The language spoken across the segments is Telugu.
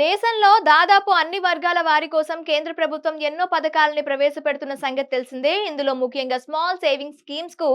దేశంలో దాదాపు అన్ని వర్గాల వారి కోసం కేంద్ర ప్రభుత్వం ఎన్నో పథకాలని ప్రవేశపెడుతున్న సంగతి తెలిసిందే. ఇందులో ముఖ్యంగా స్మాల్ సేవింగ్ స్కీమ్స్కు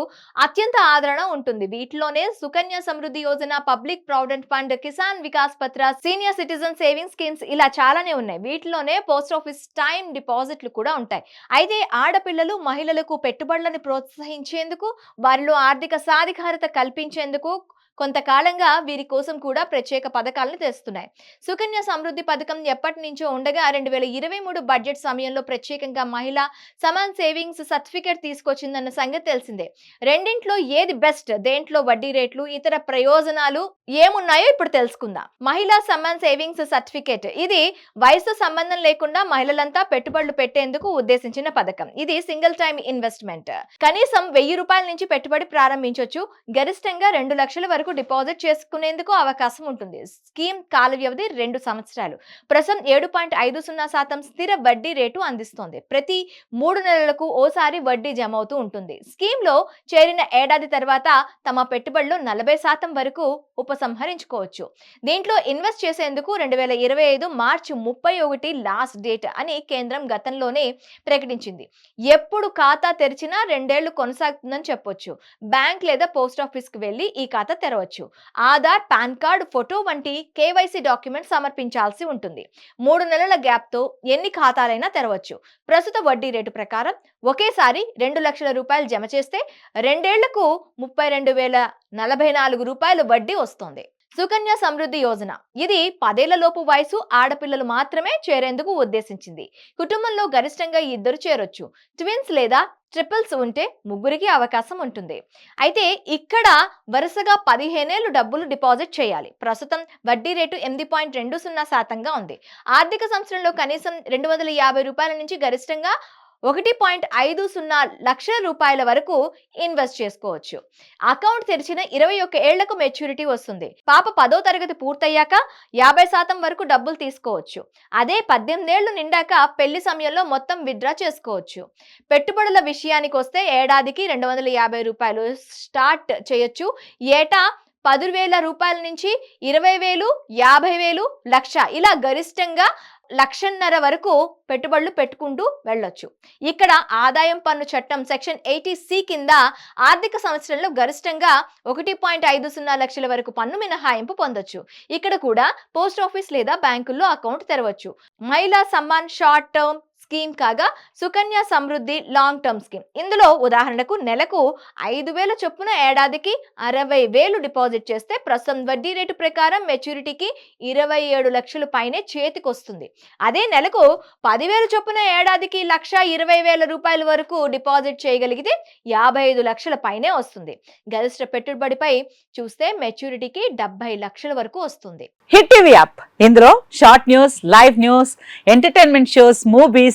అత్యంత ఆదరణ ఉంటుంది. వీటిలోనే Sukanya Samriddhi Yojana public provident fund Kisan Vikas Patra senior citizen saving schemes ఇలా చాలానే ఉన్నాయి. వీటిలోనే పోస్ట్ ఆఫీస్ టైం డిపాజిట్లు కూడా ఉంటాయి. అయితే ఆడపిల్లలు మహిళలకు పెట్టుబడులను ప్రోత్సహించేందుకు వారిలో ఆర్థిక సాధికారత కల్పించేందుకు కొంతకాలంగా వీరి కోసం కూడా ప్రత్యేక పథకాలను తెస్తున్నాయి. సుకన్య సమృద్ధి పథకం ఎప్పటి నుంచో ఉండగా రెండు వేల ఇరవై మూడు బడ్జెట్ సమయంలో ప్రత్యేకంగా మహిళ సమాన్ సేవింగ్స్ సర్టిఫికేట్ తీసుకొచ్చిందన్న సంగతి తెలిసిందే. రెండింట్లో ఏది బెస్ట్? దేంట్లో వడ్డీ రేట్లు ఇతర ప్రయోజనాలు ఏమున్నాయో ఇప్పుడు తెలుసుకుందాం. మహిళా సమాన్ సేవింగ్స్ సర్టిఫికేట్. ఇది వయసు సంబంధం లేకుండా మహిళలంతా పెట్టుబడులు పెట్టేందుకు ఉద్దేశించిన పథకం. ఇది సింగిల్ టైం ఇన్వెస్ట్మెంట్. కనీసం వెయ్యి రూపాయల నుంచి పెట్టుబడి ప్రారంభించవచ్చు గరిష్టంగా రెండు లక్షల వరకు డిపాజిట్ చేసుకునేందుకు అవకాశం ఉంటుంది. స్కీమ్ కాల వ్యవధి రెండు సంవత్సరాలు. ప్రస్తుతం ఏడు పాయింట్ ఐదు సున్నా శాతం స్థిర వడ్డీ రేటు అందిస్తోంది. ప్రతి మూడు నెలలకు ఓసారి వడ్డీ జమ అవుతూ ఉంటుంది. స్కీమ్లో చేరిన ఏడాది తర్వాత తమ పెట్టుబడులు నలభై శాతం వరకు ఉపసంహరించుకోవచ్చు. దీంట్లో ఇన్వెస్ట్ చేసేందుకు రెండు వేల ఇరవై ఐదు మార్చి ముప్పై ఒకటి లాస్ట్ డేట్ అని కేంద్రం గతంలోనే ప్రకటించింది. ఎప్పుడు ఖాతా తెరిచినా రెండేళ్ళు కొనసాగుతుందని చెప్పొచ్చు. బ్యాంక్ లేదా పోస్ట్ ఆఫీస్కి వెళ్ళి ఈ ఖాతా తెరవచ్చు. ఆధార్ పాన్ కార్డ్ ఫోటో వంటి కేవైసీ డాక్యుమెంట్ సమర్పించాల్సి ఉంటుంది. మూడు నెలల గ్యాప్తో ఎన్ని ఖాతాలైనా తెరవచ్చు. ప్రస్తుత వడ్డీ రేటు ప్రకారం ఒకేసారి రెండు లక్షల రూపాయలు జమ చేస్తే రెండేళ్ళకు ముప్పై రెండు వేల నలభై నాలుగు రూపాయలు వడ్డీ వస్తుంది. సుకన్య సమృద్ధి యోజన. ఇది పదేళ్ళలోపు వయసు ఆడపిల్లలు మాత్రమే చేరేందుకు ఉద్దేశించింది. కుటుంబంలో గరిష్టంగా ఇద్దరు చేరొచ్చు. ట్విన్స్ లేదా ట్రిపుల్స్ ఉంటే ముగ్గురికి అవకాశం ఉంటుంది. అయితే ఇక్కడ వరుసగా పదిహేనేళ్ళు డబ్బులు డిపాజిట్ చేయాలి. ప్రస్తుతం వడ్డీ రేటు ఎనిమిది పాయింట్ రెండు సున్నా శాతంగా ఉంది. ఆర్థిక సంవత్సరంలో కనీసం రెండు వందల యాభై రూపాయల నుంచి గరిష్టంగా ఒకటి పాయింట్ ఐదు సున్నా లక్షల రూపాయల వరకు ఇన్వెస్ట్ చేసుకోవచ్చు. అకౌంట్ తెరిచిన ఇరవై ఒక్క ఏళ్ళకు మెచ్యూరిటీ వస్తుంది. పాప పదో తరగతి పూర్తయ్యాక యాభై శాతం వరకు డబ్బులు తీసుకోవచ్చు. అదే పద్దెనిమిదేళ్ళు నిండాక పెళ్ళి సమయంలో మొత్తం విత్డ్రా చేసుకోవచ్చు. పెట్టుబడుల విషయానికి వస్తే ఏడాదికి రెండు వందల యాభై రూపాయలు స్టార్ట్ చేయొచ్చు. ఏటా పది వేల రూపాయల నుంచి ఇరవై వేలు యాభై వేలు లక్ష ఇలా గరిష్టంగా లక్షన్నర వరకు పెట్టుబడులు పెట్టుకుంటూ వెళ్ళొచ్చు. ఇక్కడ ఆదాయం పన్ను చట్టం సెక్షన్ ఎయిటీ సి కింద ఆర్థిక సంవత్సరంలో గరిష్టంగా ఒకటి పాయింట్ ఐదు సున్నా లక్షల వరకు పన్ను మినహాయింపు పొందొచ్చు. ఇక్కడ కూడా పోస్ట్ ఆఫీస్ లేదా బ్యాంకుల్లో అకౌంట్ తెరవచ్చు. మహిళా సమ్మాన్ షార్ట్ టర్మ్ స్కీమ్ కాగా Sukanya Samriddhi long term scheme. ఇందులో ఉదాహరణకు నెలకు ఐదు వేల చొప్పున ఏడాదికి అరవై వేలు డిపాజిట్ చేస్తే ప్రస్తుతం వడ్డీ రేటు ప్రకారం మెచ్యూరిటీకి ఇరవై ఏడు లక్షలు పైనే చేతికి వస్తుంది అదే నెలకు పదివేలు చొప్పున ఏడాదికి లక్ష ఇరవై వేల రూపాయల వరకు డిపాజిట్ చేయగలిగితే యాభై ఐదు లక్షల పైనే వస్తుంది. గరిష్ట పెట్టుబడిపై చూస్తే మెచ్యూరిటీకి డెబ్బై లక్షల వరకు వస్తుంది. Hit TV app. ఇందులో short news live news entertainment shows movies